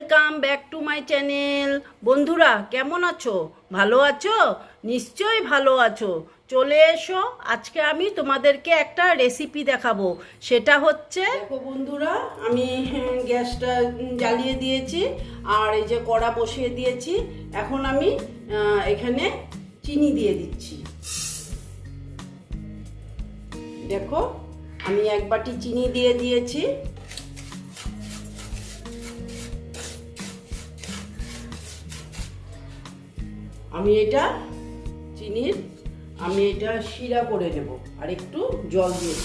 Welcome back to my channel বন্ধুরা, কেমন আছো? ভালো আছো? নিশ্চয়ই ভালো আছো। চলে এসো, আজকে আমি তোমাদেরকে একটা রেসিপি দেখাবো। সেটা হচ্ছে বন্ধুরা, আমি গ্যাসটা জ্বালিয়ে দিয়েছি, আর এই যে কড়া বসিয়ে দিয়েছি। এখন আমি এখানে চিনি দিয়ে দিচ্ছি। দেখো, আমি এক বাটি চিনি দিয়ে দিয়েছি। আমি এটা চিনির আমি এটা শিরা করে নেব আর একটু জল দিয়ে।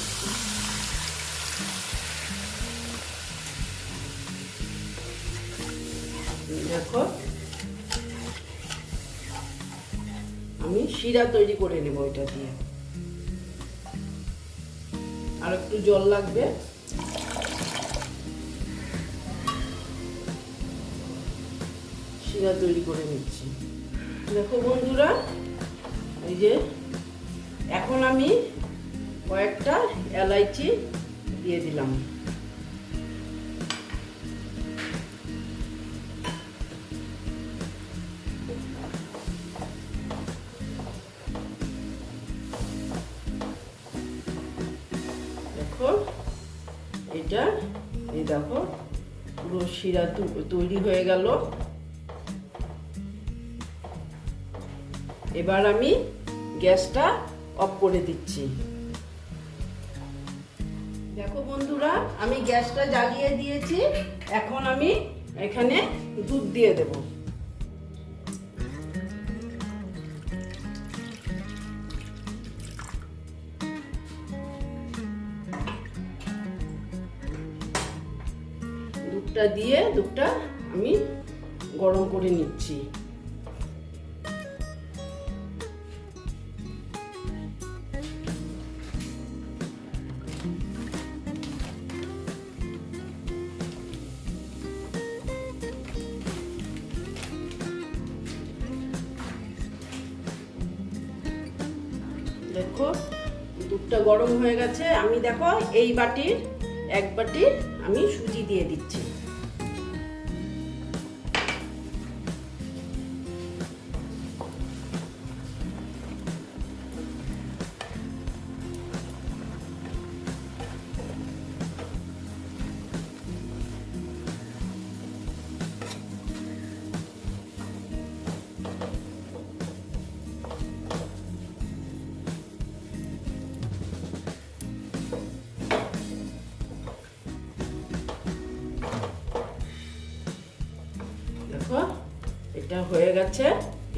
দেখো, আমি শিরা তৈরি করে নেব এটা দিয়ে। আর একটু জল লাগবে। শিরা তৈরি করে নিচ্ছি। দেখো বন্ধুরা, এই যে এখন আমি কয়েকটা এলাইচি দিয়ে দিলাম। এটা এই দেখো, পুরো শিরা তৈরি হয়ে গেল। এবার আমি গ্যাসটা অফ করে দিচ্ছি। দেখো বন্ধুরা, আমি গ্যাসটা জ্বালিয়ে দিয়েছি, এখন আমি এখানে দুধ দিয়ে দেব। দুধটা দিয়ে দুধটা আমি গরম করে নিচ্ছি। দেখো দুধটা গরম হয়ে গেছে। আমি দেখো এই বাটির, এক বাটি আমি সুজি দিয়ে দিচ্ছি। এটা হয়ে গেছে।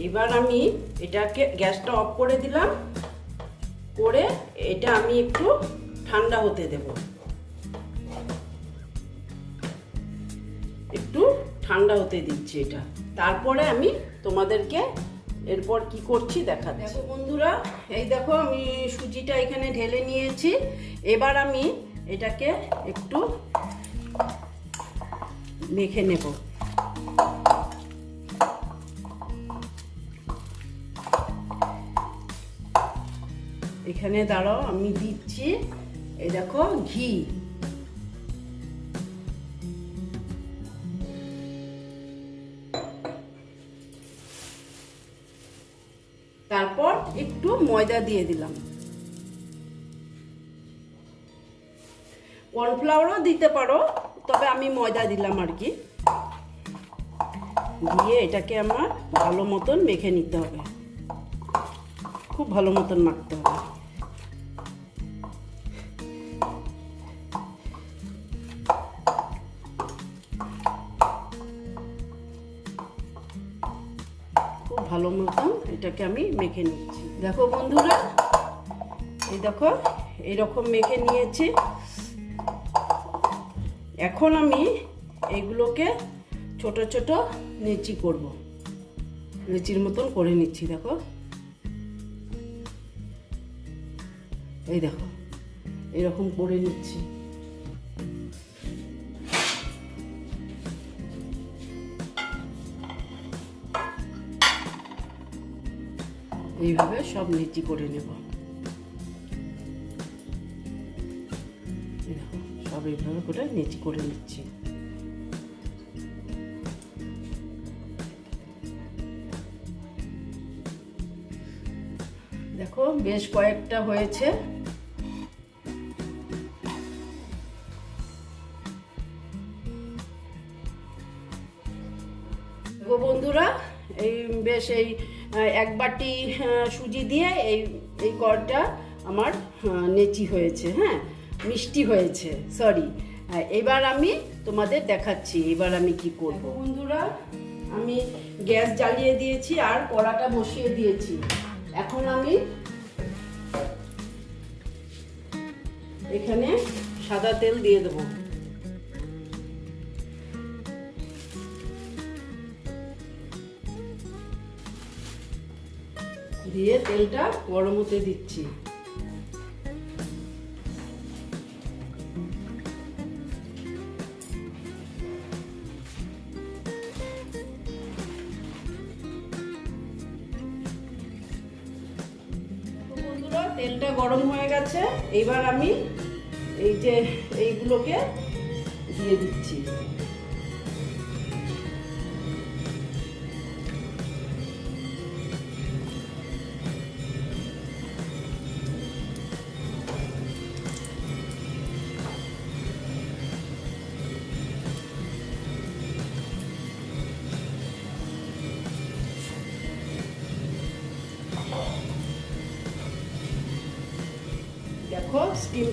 এবার আমি এটাকে গ্যাসটা অফ করে দিলাম। করে এটা আমি একটু ঠান্ডা হতে দেব। একটু ঠান্ডা হতে দিচ্ছি এটা। তারপরে আমি তোমাদেরকে এরপর কি করছি দেখা দেখো বন্ধুরা, এই দেখো আমি সুজিটা এখানে ঢেলে নিয়েছি। এবার আমি এটাকে একটু মেখে নেব। এখানে দাঁড়াও, আমি দিচ্ছি। এই দেখো, ঘি। তারপর একটু ময়দা দিয়ে দিলাম। কর্নফ্লাওয়ারও দিতে পারো, তবে আমি ময়দা দিলাম আর কি। দিয়ে এটাকে আমার ভালো মতন মেখে নিতে হবে। খুব ভালো মতন মাখতে হবে। ভালো মতন এটাকে আমি মেখে নিচ্ছি। দেখো বন্ধুরা, এই দেখো, এইরকম মেখে নিয়েছি। এখন আমি এগুলোকে ছোট ছোট নেচি করব। নেচির মতন করে নিচ্ছি, দেখো। এই দেখো এরকম করে নিচ্ছি। এইভাবে সব নিচি করে নেব। সব এইভাবে করে নিচি করে নিচ্ছি। দেখো, বেশ কয়েকটা হয়েছে। বন্ধুরা, এই বেশ এই এক বাটি সুজি দিয়ে এই এই করটা আমার নেচি হয়েছে হ্যাঁ? মিষ্টি হয়েছে সরি এবার আমি তোমাদের দেখাচ্ছি, এবার আমি কি করব। বন্ধুরা, আমি গ্যাস জ্বালিয়ে দিয়েছি আর কড়াটা বসিয়ে দিয়েছি। এখন আমি এখানে সাদা তেল দিয়ে দেবো। দিয়ে তেলটা গরম হতে দিচ্ছি। তেলটা গরম হয়ে গেছে। এবার আমি এই যে এইগুলোকে দিয়ে দিচ্ছি।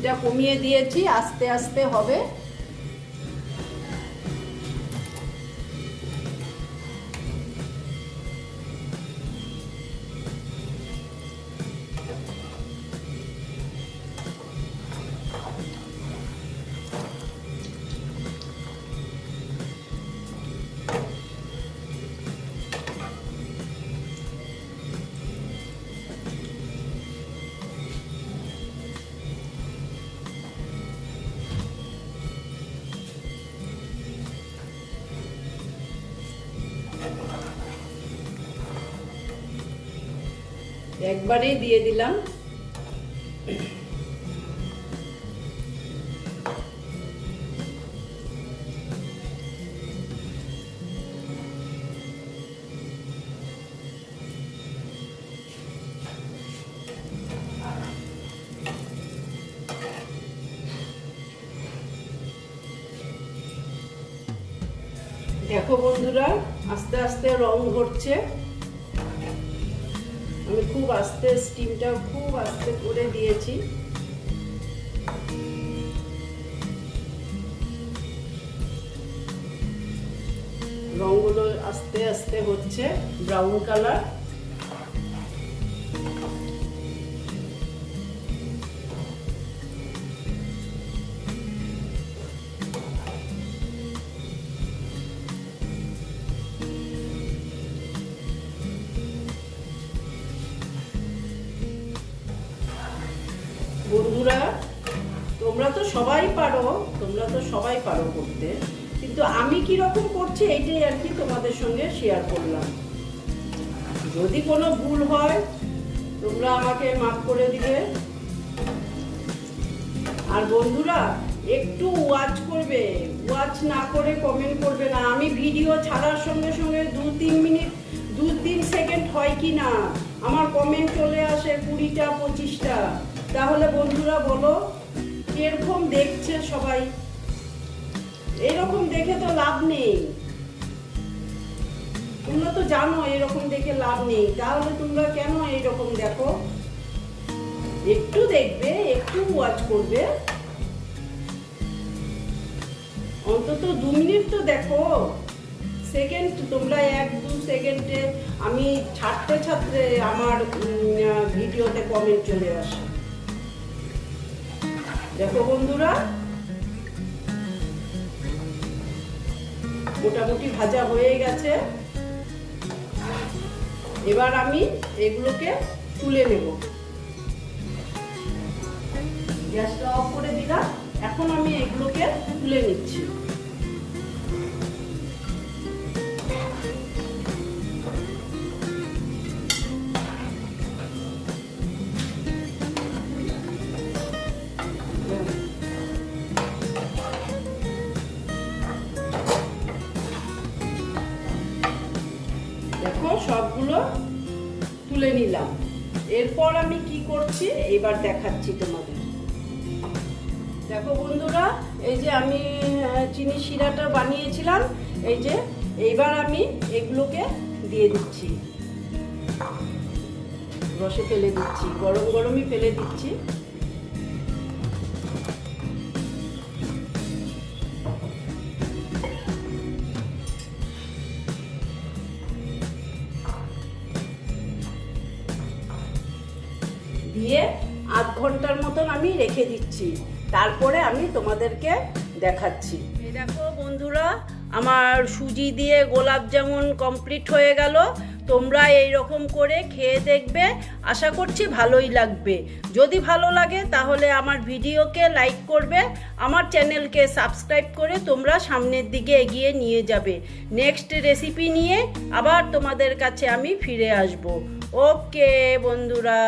দেখো কমিয়ে দিয়েছি আস্তে আস্তে হবে। একবারেই দিয়ে দিলাম। দেখো বন্ধুরা আস্তে আস্তে রং ধরছে। আমি খুব আস্তে স্টিমটা খুব আস্তে করে দিয়েছি। রঙগুলো আস্তে আস্তে হচ্ছে ব্রাউন কালার বন্ধুরা, তোমরা তো সবাই পারো, তোমরা তো সবাই পারো করতে। কিন্তু আমি কি রকম করছি এইটাই আর কি তোমাদের সঙ্গে শেয়ার করলাম। যদি কোনো ভুল হয়, তোমরা আমাকে মাফ করে দিবে। আর বন্ধুরা, একটু ওয়াচ করবে ওয়াচ না করে কমেন্ট করবে না। আমি ভিডিও ছাড়ার সঙ্গে সঙ্গে দু তিন মিনিট দু তিন সেকেন্ড হয় কি না, আমার কমেন্ট চলে আসে কুড়িটা, পঁচিশটা। তাহলে বন্ধুরা বলো, কীরকম দেখছে সবাই? এরকম দেখে তো লাভ নেই। তোমরা তো জানো এরকম দেখে লাভ নেই। তাহলে তোমরা কেন এইরকম দেখো? একটু দেখবে, একটু ওয়াচ করবে। অন্তত দু মিনিট তো দেখো। সেকেন্ড তোমরা এক, দু সেকেন্ডে আমি ছাড়তে ছাড়তে আমার ভিডিওতে কমেন্ট চলে আসে। দেখো বন্ধুরা, মোটামুটি ভাজা হয়ে গেছে। এবার আমি এগুলোকে তুলে নেব। গ্যাসটা অফ করে দিলাম। এখন আমি এগুলোকে তুলে নিচ্ছি। তুলে নিলাম। এরপর আমি কি করছি? এবার দেখাচ্ছি তোমাদের। দেখো বন্ধুরা, এই যে আমি চিনি শিরাটা বানিয়েছিলাম, এই যে এইবার আমি এগুলোকে দিয়ে দিচ্ছি। রসে ফেলে দিচ্ছি, গরম গরমই ফেলে দিচ্ছি। দিয়ে আধ ঘণ্টার মতন আমি রেখে দিচ্ছি। তারপরে আমি তোমাদেরকে দেখাচ্ছি। দেখো বন্ধুরা, আমার সুজি দিয়ে গোলাপ জামুন কমপ্লিট হয়ে গেল। তোমরা এই রকম করে খেয়ে দেখবে। আশা করছি ভালোই লাগবে। যদি ভালো লাগে তাহলে আমার ভিডিওকে লাইক করবে। আমার চ্যানেলকে সাবস্ক্রাইব করে তোমরা সামনের দিকে এগিয়ে নিয়ে যাবে। নেক্সট রেসিপি নিয়ে আবার তোমাদের কাছে আমি ফিরে আসব। ওকে বন্ধুরা।